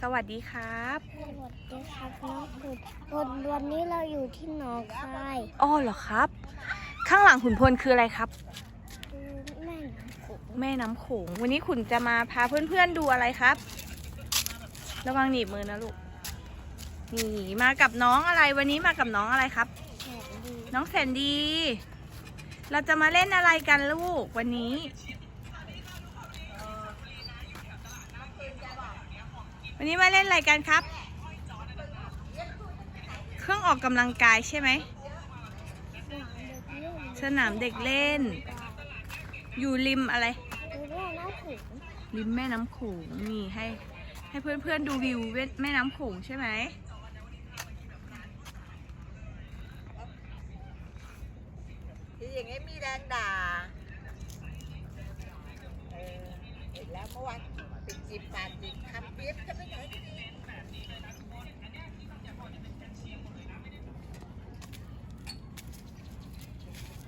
สวัสดีครับ สวัสดีครับน้องขุดวันวันนี้เราอยู่ที่หนองคายอ้อเหรอครับ ข้างหลังขุนพลคืออะไรครับคือแม่น้ำโขงแม่น้ำโขงวันนี้ขุนจะมาพาเพื่อนๆดูอะไรครับ ระวังหนีบมือนะลูกนี่มากับน้องอะไรวันนี้มากับน้องอะไรครับ แสนดีน้องแสนดี เราจะมาเล่นอะไรกันลูกวันนี้ วันนี้มาเล่นอะไรกันครับ เครื่องออกกำลังกายใช่ไหม สนามเด็กเล่น อยู่ริมอะไรคือแม่น้ำโขงริมแม่น้ำโขงนี่ให้ ให้เพื่อนๆดูวิวแม่น้ำโขงใช่ไหมที่อย่างนี้มีแรงด่าเออเห็นแล้วเมื่อวานปิดจิบปากจิบคำปิ๊บ